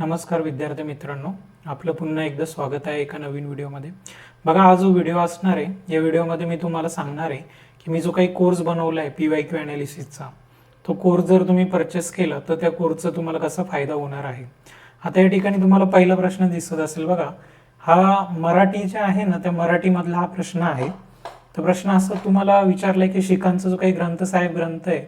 नमस्कार विद्यार्थी मित्रांनो. आपलं पुन्हा एकदा स्वागत आहे एका नवीन व्हिडिओमध्ये. बघा हा जो व्हिडिओ असणार आहे या व्हिडिओमध्ये मी तुम्हाला सांगणार आहे की मी जो काही कोर्स बनवला आहे पी वाय क्यू ॲनालिसिसचा तो कोर्स जर तुम्ही परचेस केला तर त्या कोर्सचा तुम्हाला कसा फायदा होणार आहे? आता या ठिकाणी तुम्हाला पहिला प्रश्न दिसत असेल बघा हा मराठी जे आहे ना त्या मराठीमधला हा प्रश्न आहे. तर प्रश्न असा तुम्हाला विचारलाय की शिखांचा जो काही ग्रंथ साहेब ग्रंथ आहे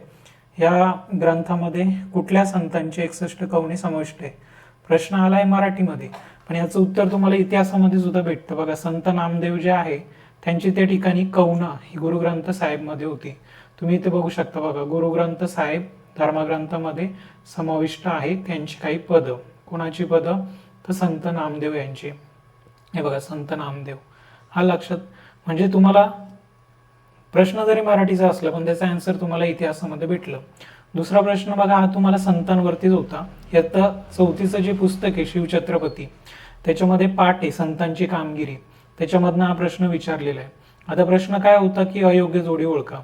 या ग्रंथामध्ये कुठल्या संतांचे एकसष्ट कवणी समाविष्ट आहे? प्रश्न आलाय मराठीमध्ये. पण याचं उत्तर तुम्हाला इतिहासामध्ये सुद्धा भेटतं. बघा संत नामदेव जे आहे त्यांची त्या ठिकाणी कवना ही गुरुग्रंथ साहेबमध्ये होती. तुम्ही इथे बघू शकता बघा गुरुग्रंथ साहेब धर्मग्रंथामध्ये समाविष्ट आहे त्यांची काही पदं. कोणाची पदं? तर संत नामदेव यांची. हे बघा संत नामदेव. हा लक्षात म्हणजे तुम्हाला प्रश्न जरी मराठीचा असला पण त्याचा आन्सर तुम्हाला इतिहासामध्ये भेटलं. दुसरा प्रश्न बघा हा तुम्हाला संतांवरतीच होता. यात चौथीचं जे पुस्तक आहे शिवछत्रपती त्याच्यामध्ये पाठ आहे संतांची कामगिरी. त्याच्यामधनं हा प्रश्न विचारलेला आहे. आता प्रश्न काय होता की अयोग्य जोडी ओळखा.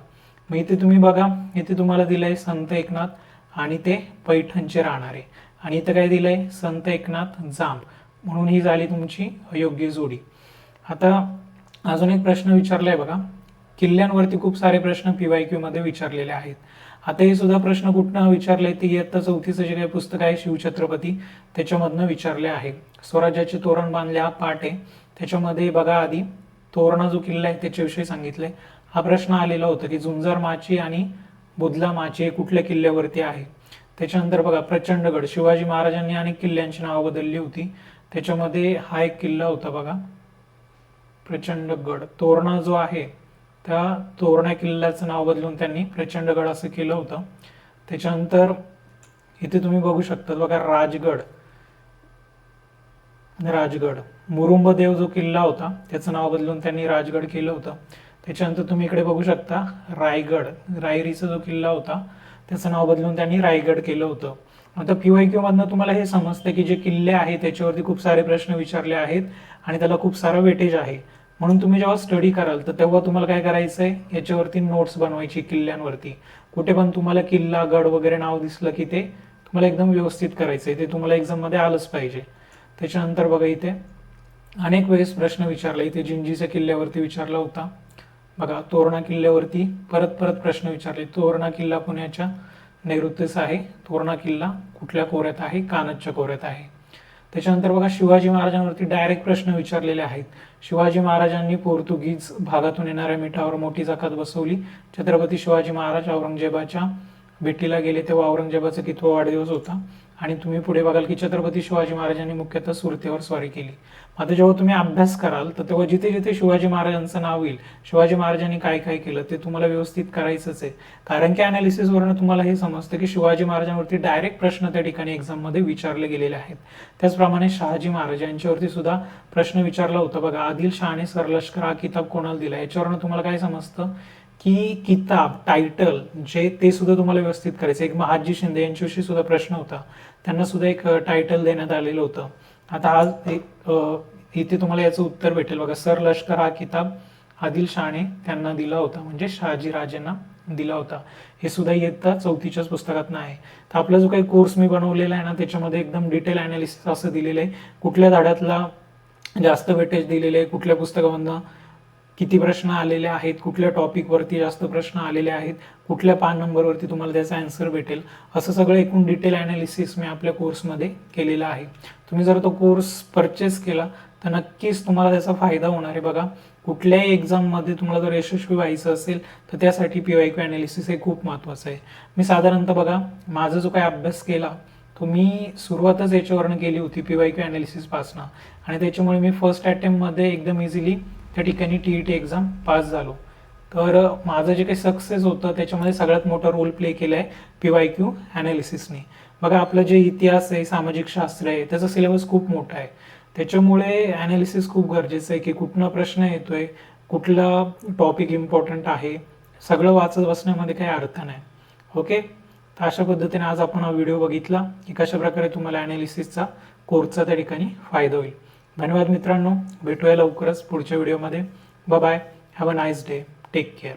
मग इथे तुम्ही बघा इथे तुम्हाला दिलंय संत एकनाथ आणि ते पैठणचे राहणारे. आणि इथं काय दिलंय? संत एकनाथ जांब. म्हणून ही झाली तुमची अयोग्य जोडी. आता अजून एक प्रश्न विचारलाय बघा. किल्ल्यांवरती खूप सारे प्रश्न पीवाय क्यू मध्ये विचारलेले आहेत. आता हे सुद्धा प्रश्न कुठनं विचारले? ते इयत्ता चौथीचं जे काही पुस्तक आहे शिवछत्रपती त्याच्यामधनं विचारले आहे. स्वराज्याचे तोरण बांधले हा पाठ आहे. त्याच्यामध्ये बघा आधी तोरणा जो किल्ला आहे त्याच्याविषयी सांगितलंय. हा प्रश्न आलेला होता की झुंजार माची आणि बुधला माची हे कुठल्या किल्ल्यावरती आहे? त्याच्यानंतर बघा प्रचंडगड शिवाजी महाराजांनी अनेक किल्ल्यांची नावं बदलली होती. त्याच्यामध्ये हा एक किल्ला होता बघा. प्रचंडगड तोरणा जो आहे त्या तोरणा किल्ल्याचं नाव बदलून त्यांनी प्रचंडगड असं केलं होतं. त्याच्यानंतर इथे तुम्ही बघू शकता बघा राजगड. राजगड. मुरुंबदेव जो किल्ला होता त्याचं नाव बदलून त्यांनी राजगड केलं होतं. त्याच्यानंतर तुम्ही इकडे बघू शकता रायगड. रायरीचा जो किल्ला होता त्याचं नाव बदलून त्यांनी रायगड केलं होतं. आता पीवाय क्यू मधनं तुम्हाला हे समजतं की जे किल्ले आहेत त्याच्यावरती खूप सारे प्रश्न विचारले आहेत आणि त्याला खूप सारं वेटेज आहे. म्हणून तुम्ही जेव्हा स्टडी कराल तर तेव्हा तुम्हाला काय करायचं आहे याच्यावरती नोट्स बनवायची किल्ल्यांवरती. कुठे पण तुम्हाला किल्ला गड वगैरे नाव दिसलं की ते तुम्हाला एकदम व्यवस्थित करायचं आहे ते तुम्हाला एक्झाममध्ये आलंच पाहिजे. त्याच्यानंतर बघा इथे अनेक वेळेस प्रश्न विचारला. इथे जिंजीच्या किल्ल्यावरती विचारला होता. बघा तोरणा किल्ल्यावरती परत परत प्रश्न विचारले. तोरणा किल्ला पुण्याच्या नैऋत्यच आहे. तोरणा किल्ला कुठल्या कोऱ्यात आहे? कानदच्या कोऱ्यात आहे. त्याच्यानंतर बघा शिवाजी महाराजांवरती डायरेक्ट प्रश्न विचारलेले आहेत. शिवाजी महाराजांनी पोर्तुगीज भागातून येणाऱ्या मिठावर मोठी जकात बसवली. छत्रपती शिवाजी महाराज औरंगजेबाच्या भेटीला गेले तेव्हा औरंगजेबाचा कितवा वाढदिवस होता. आणि तुम्ही पुढे बघाल की छत्रपती शिवाजी महाराजांनी मुख्यतः सुरतेवर स्वारी केली. आता जेव्हा तुम्ही अभ्यास कराल तर तेव्हा जिथे जिथे शिवाजी महाराजांचं नाव येईल शिवाजी महाराजांनी काय काय केलं ते तुम्हाला व्यवस्थित करायचंच आहे. कारण की अनालिसिसवरनं तुम्हाला हे समजतं की शिवाजी महाराजांवरती डायरेक्ट प्रश्न त्या ठिकाणी एक्झाममध्ये विचारले गेलेले आहेत. त्याचप्रमाणे शहाजी महाराज यांच्यावरती सुद्धा प्रश्न विचारला होता बघा. आदिल शहाने सरलष्कर हा किताब कोणाला दिला? याच्यावरनं तुम्हाला काय समजतं? की किताब टायटल जे ते सुद्धा तुम्हाला व्यवस्थित करायचं. एक महाजी शिंदे यांच्याविषयी सुद्धा प्रश्न होता. त्यांना सुद्धा एक टायटल देण्यात आलेलं होतं. आता आज एक इथे तुम्हाला याचं उत्तर भेटेल. बघा सर लष्कर हा किताब आदिल शहाने त्यांना दिला होता. म्हणजे शहाजी राजेंना दिला होता. हे सुद्धा इयत्ता चौथीच्याच पुस्तकात आहे. तर आपला जो काही कोर्स मी बनवलेला आहे ना त्याच्यामध्ये एकदम डिटेल अनालिसिस असं दिलेलं आहे. कुठल्या धाड्यातला जास्त वेटेज दिलेलं आहे कुठल्या पुस्तकामधनं किती प्रश्न आलेले आहेत कुठल्या टॉपिकवरती जास्त प्रश्न आलेले आहेत कुठल्या पान नंबरवरती तुम्हाला त्याचा आन्सर भेटेल असं सगळं एकूण डिटेल अनालिसिस मी आपल्या कोर्समध्ये केलेलं आहे. तुम्ही जर तो कोर्स परचेस केला तर नक्कीच तुम्हाला त्याचा फायदा होणार आहे. बघा कुठल्याही एक्झाममध्ये तुम्हाला जर यशस्वी व्हायचं असेल तर त्यासाठी पी वाय क्यू अनालिसिस हे खूप महत्त्वाचं आहे. मी साधारणतः बघा माझा जो काही अभ्यास केला तो मी सुरुवातच याच्यावरनं केली होती पी वाय क्यू अनालिसिसपासनं आणि त्याच्यामुळे मी फर्स्ट अटेम्प्टमध्ये एकदम इझिली त्या ठिकाणी T E T exam pass झालो. तर माझं जे काही सक्सेस होतं त्याच्यामध्ये सगळ्यात मोठा रोल प्ले केला आहे पी वाय क्यू अनालिसिसने बघा आपलं जे इतिहास आहे सामाजिक शास्त्र आहे त्याचा सिलेबस खूप मोठा आहे. त्याच्यामुळे अनालिसिस खूप गरजेचं आहे की कुठनं प्रश्न येतोय कुठला टॉपिक इम्पॉर्टंट आहे सगळं वाचत बसण्यामध्ये काही अर्थ नाही. ओके तर अशा पद्धतीने आज आपण हा व्हिडिओ बघितला की कशा प्रकारे तुम्हाला अनालिसिसचा कोर्सचा त्या ठिकाणी फायदा होईल. धन्यवाद मित्रांनो. भेटूया लवकरच पुढच्या व्हिडिओमध्ये. Bye have a nice day take care